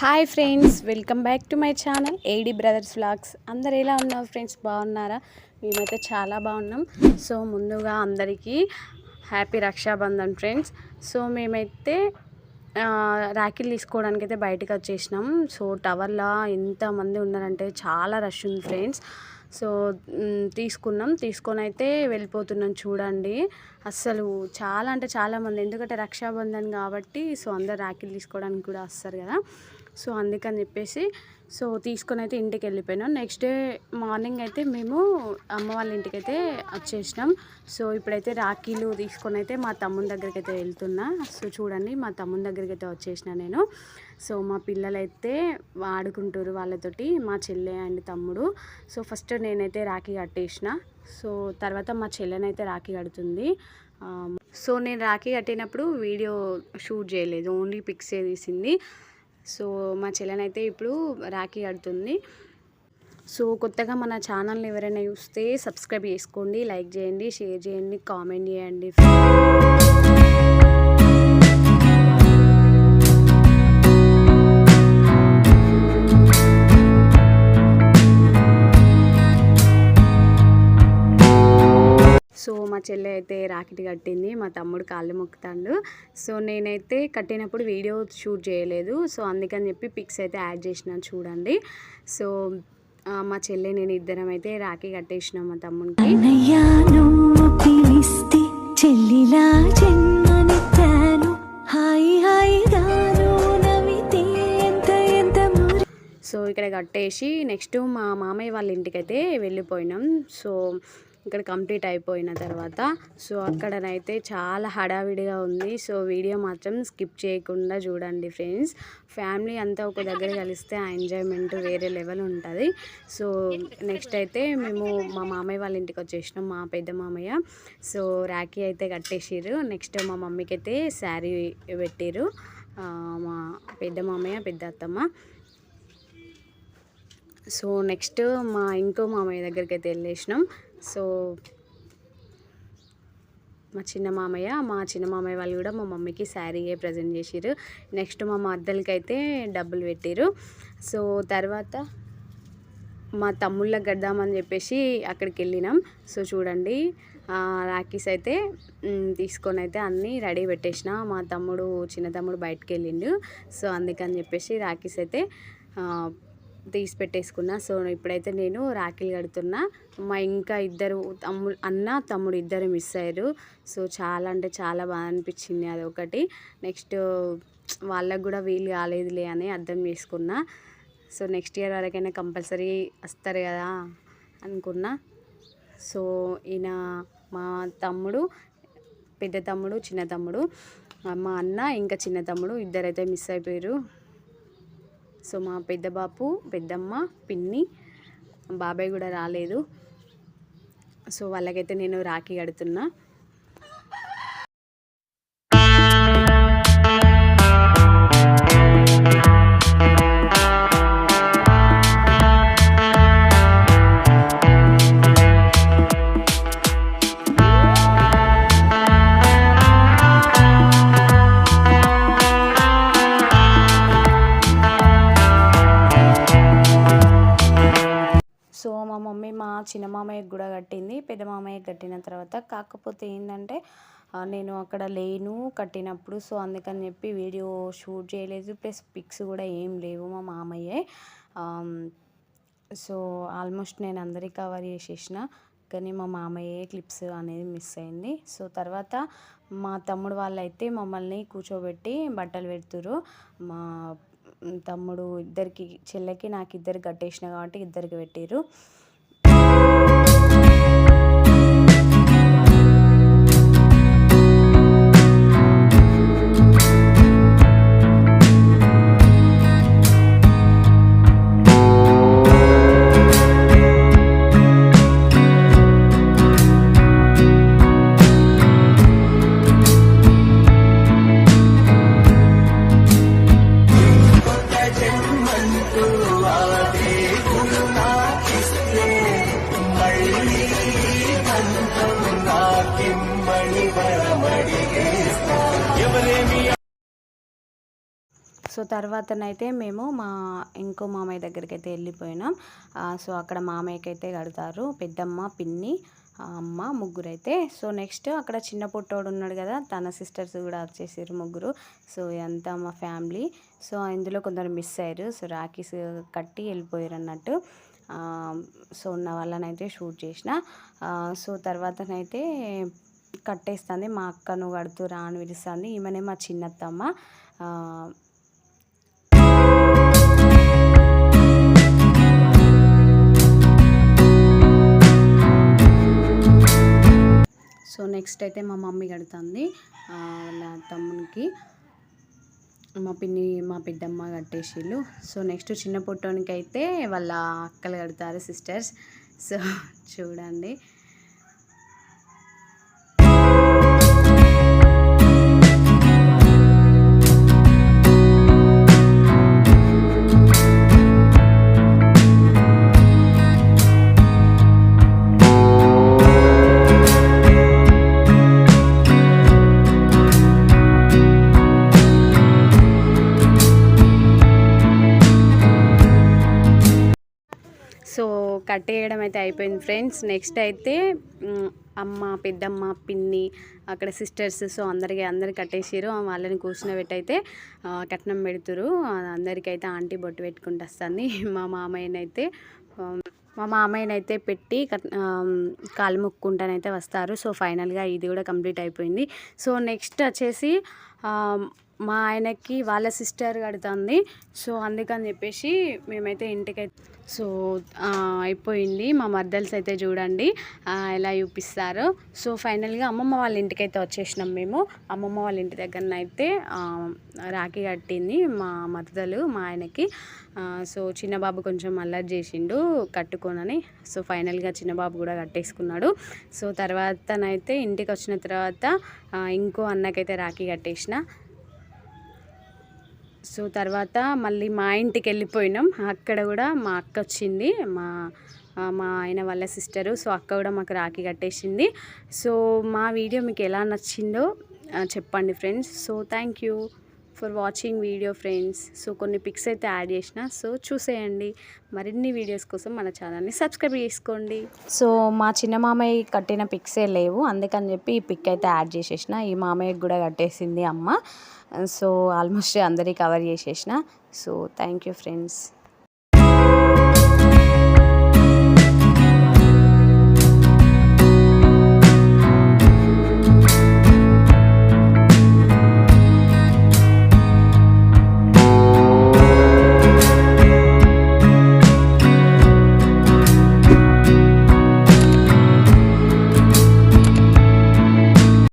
Hi friends welcome back to my channel AD brothers vlogs అందరు ఎలా ఉన్నారు friends? బాగున్నారా? మేమైతే చాలా బాగున్నాం. సో ముందుగా అందరికీ హ్యాపీ రక్షాబంధన్ ఫ్రెండ్స్. సో మేమైతే ఆ, రాఖీలు తీసుకోవడానికి అయితే బయటకు వచ్చేసినాం. సో టవర్లో ఎంతమంది ఉన్నారంటే చాలా రష్ ఉంది ఫ్రెండ్స్. సో తీసుకున్నాం. తీసుకొని అయితే వెళ్ళిపోతున్నాం చూడండి. అస్సలు చాలా అంటే చాలామంది ఎందుకంటే రక్షాబంధన్ కాబట్టి సో అందరు రాఖీలు తీసుకోవడానికి కూడా వస్తారు కదా. సో అందుకని చెప్పేసి సో తీసుకొని అయితే ఇంటికి వెళ్ళిపోయినాం. నెక్స్ట్ డే మార్నింగ్ అయితే మేము అమ్మ వాళ్ళ ఇంటికి అయితే వచ్చేసినాం. సో ఇప్పుడైతే రాఖీలు తీసుకొని అయితే మా తమ్ముని దగ్గరికి అయితే వెళ్తున్నా. సో చూడండి మా తమ్ముని దగ్గరికి అయితే వచ్చేసిన నేను. సో మా పిల్లలైతే ఆడుకుంటారు వాళ్ళతోటి మా చెల్లె అండ్ తమ్ముడు. సో ఫస్ట్ నేనైతే రాఖీ కట్టేసిన. సో తర్వాత మా చెల్లెనైతే రాఖీ కడుతుంది. సో నేను రాఖీ కట్టినప్పుడు వీడియో షూట్ చేయలేదు ఓన్లీ పిక్సే తీసింది. సో మా చెల్లెనైతే ఇప్పుడు రాఖీ కడుతుంది. సో కొత్తగా మన ఛానల్ని ఎవరైనా చూస్తే సబ్స్క్రైబ్ చేసుకోండి లైక్ చేయండి షేర్ చేయండి కామెంట్ చేయండి. చెల్లె అయితే రాకెట్ కట్టింది మా తమ్ముడు కాళ్ళు మొక్కుతాడు. సో నేనైతే కట్టినప్పుడు వీడియో షూట్ చేయలేదు. సో అందుకని చెప్పి పిక్స్ అయితే యాడ్ చేసిన చూడండి. సో మా చెల్లె నేను ఇద్దరం అయితే రాఖీ కట్టేసినాం మా పిలిస్తే చెల్లిలా జన్మనెత్తాను హాయి సో ఇక్కడ కట్టేసి నెక్స్ట్ మా మామయ్య వాళ్ళ ఇంటికి అయితే వెళ్ళిపోయినాం. సో ఇక్కడ కంప్లీట్ అయిపోయిన తర్వాత సో అక్కడనైతే చాలా హడావిడిగా ఉంది. సో వీడియో మాత్రం స్కిప్ చేయకుండా చూడండి ఫ్రెండ్స్. ఫ్యామిలీ అంతా ఒక దగ్గర కలిస్తే ఆ ఎంజాయ్మెంట్ వేరే లెవెల్ ఉంటుంది. సో నెక్స్ట్ అయితే మేము మా మామయ్య వాళ్ళ ఇంటికి వచ్చేసినాం మా పెద్ద మామయ్య. సో రాఖీ అయితే కట్టేసిర్రు. నెక్స్ట్ మా మమ్మీకి అయితే శారీ పెట్టిర్రు. మా పెద్ద మామయ్య పెద్ద అత్తమ్మ. సో నెక్స్ట్ మా ఇంకో మామయ్య దగ్గరికి అయితే వెళ్ళేసినాం. సో మా చిన్న మామయ్య మా చిన్న మామయ్య వాళ్ళు కూడా మా మమ్మీకి శారీయే ప్రజెంట్ చేసిర్రు. నెక్స్ట్ మా మద్దలకి అయితే డబ్బులు పెట్టిర్రు. సో తర్వాత మా తమ్ముళ్ళకి కడదామని చెప్పేసి అక్కడికి వెళ్ళినాం. సో చూడండి రాఖీస్ అయితే తీసుకొని అయితే అన్నీ రెడీ పెట్టేసిన. మా తమ్ముడు చిన్న తమ్ముడు బయటకు వెళ్ళిండు. సో అందుకని చెప్పేసి రాఖీస్ అయితే తీసి పెట్టేసుకున్నా సో ఇప్పుడైతే నేను రాఖీలు కడుతున్నా. మా ఇంకా ఇద్దరు తమ్ముడు అన్న తమ్ముడు ఇద్దరు మిస్ అయ్యారు. సో చాలా అంటే చాలా బాగా అనిపించింది అది ఒకటి నెక్స్ట్ వాళ్ళకు కూడా వీలు కాలేదులే అని అర్థం చేసుకున్నా. సో నెక్స్ట్ ఇయర్ వరకైనా కంపల్సరీ వస్తారు కదా అనుకున్నా. సో ఈయన మా తమ్ముడు పెద్ద తమ్ముడు చిన్న తమ్ముడు మా అన్న ఇంకా చిన్న తమ్ముడు ఇద్దరైతే మిస్ అయిపోయారు. సో మా పెద్ద బాపు పెద్దమ్మ పిన్ని బాబాయ్ కూడా రాలేదు. సో వాళ్ళకైతే నేను రాఖీ కడుతున్నా. చిన్న మామయ్యకి కూడా కట్టింది. పెద్ద మామయ్యకి కట్టిన తర్వాత కాకపోతే ఏంటంటే నేను అక్కడ లేను కట్టినప్పుడు. సో అందుకని చెప్పి వీడియో షూట్ చేయలేదు. ప్లస్ పిక్స్ కూడా ఏం లేవు మా మామయ్యే. సో ఆల్మోస్ట్ నేను అందరికీ కవర్ చేసేసిన. కానీ మా మామయ్య క్లిప్స్ అనేది మిస్ అయింది. సో తర్వాత మా తమ్ముడు వాళ్ళైతే మమ్మల్ని కూర్చోబెట్టి బట్టలు పెడుతురు మా తమ్ముడు ఇద్దరికి చెల్లెకి నాకు ఇద్దరికి కట్టేసిన కాబట్టి ఇద్దరికి పెట్టిర్రు. సో తర్వాతనైతే మేము మా ఇంకో మామయ్య దగ్గరికి అయితే వెళ్ళిపోయినాం సో అక్కడ మామయ్యకి అయితే కడతారు. పెద్దమ్మ పిన్ని అమ్మ ముగ్గురైతే. సో నెక్స్ట్ అక్కడ చిన్న పుట్టోడు ఉన్నాడు కదా తన సిస్టర్స్ కూడా వచ్చేసారు ముగ్గురు. సో ఇదంతా మా ఫ్యామిలీ. సో ఇందులో కొందరు మిస్ అయ్యారు. సో రాఖీస్ కట్టి వెళ్ళిపోయారు అన్నట్టు సో ఉన్న వాళ్ళనైతే షూట్ చేసిన. సో తర్వాతనైతే కట్టేస్తుంది. మా అక్కను కడుతూ రాను అని ఈమెనే మా చిన్నత్తమ్మ. నెక్స్ట్ అయితే మా మమ్మీ కడుతుంది. వాళ్ళ తమ్మునికి. మా పిన్ని మా పెద్దమ్మ కట్టేసిళ్ళు. సో నెక్స్ట్ చిన్న పుట్టోనికి అయితే వాళ్ళ అక్కలు కడతారు సిస్టర్స్. సో చూడండి. కట్టేయడం అయితే అయిపోయింది ఫ్రెండ్స్. నెక్స్ట్ అయితే అమ్మ పెద్దమ్మ పిన్ని అక్కడ సిస్టర్స్ సో అందరికి అందరికి కట్టేసారు వాళ్ళని కూర్చునబెట్టయితే కట్నం పెడుతురు అందరికైతే ఆంటీ బొట్టు పెట్టుకుంటూ వస్తుంది. మా మామయ్యనైతే మా మామయ్యనైతే పెట్టి కట్ కాలు ముక్కుంటానైతే వస్తారు. సో ఫైనల్గా ఇది కూడా కంప్లీట్ అయిపోయింది. సో నెక్స్ట్ వచ్చేసి మా ఆయనకి వాళ్ళ సిస్టర్ కడుతుంది. సో అందుకని చెప్పేసి మేమైతే ఇంటికైతే సో అయిపోయింది. మా మర్దల్స్ అయితే చూడండి ఎలా చూపిస్తారు. సో ఫైనల్గా అమ్మమ్మ వాళ్ళ ఇంటికైతే వచ్చేసినాం మేము. అమ్మమ్మ వాళ్ళ ఇంటి దగ్గరనైతే అయితే రాఖీ కట్టింది మా మర్దలు మా ఆయనకి. సో చిన్నబాబు కొంచెం అల్లరి చేసిండు కట్టుకోనని. సో ఫైనల్గా చిన్నబాబు కూడా కట్టేసుకున్నాడు. సో తర్వాతనైతే ఇంటికి వచ్చిన తర్వాత ఇంకో అన్నకైతే రాఖీ కట్టేసిన. సో తర్వాత మళ్ళీ మా ఇంటికి వెళ్ళిపోయినాం. అక్కడ కూడా మా అక్క వచ్చింది. మా మా ఆయన వాళ్ళ సిస్టరు సో అక్క కూడా మాకు రాఖీ కట్టేసింది. సో మా వీడియో మీకు ఎలా నచ్చిందో చెప్పండి friends. So thank you. For watching video friends. So కొన్ని పిక్స్ అయితే యాడ్ చేసిన. సో చూసేయండి. మరిన్ని వీడియోస్ కోసం మన ఛానల్ని సబ్స్క్రైబ్ చేసుకోండి. సో మా చిన్న మామయ్య కట్టిన పిక్సే లేవు. అందుకని చెప్పి ఈ పిక్ అయితే యాడ్ చేసేసిన. ఈ మామయ్యకి కూడా కట్టేసింది అమ్మ. సో ఆల్మోస్ట్ అందరికీ కవర్ చేసేసిన. So thank you friends.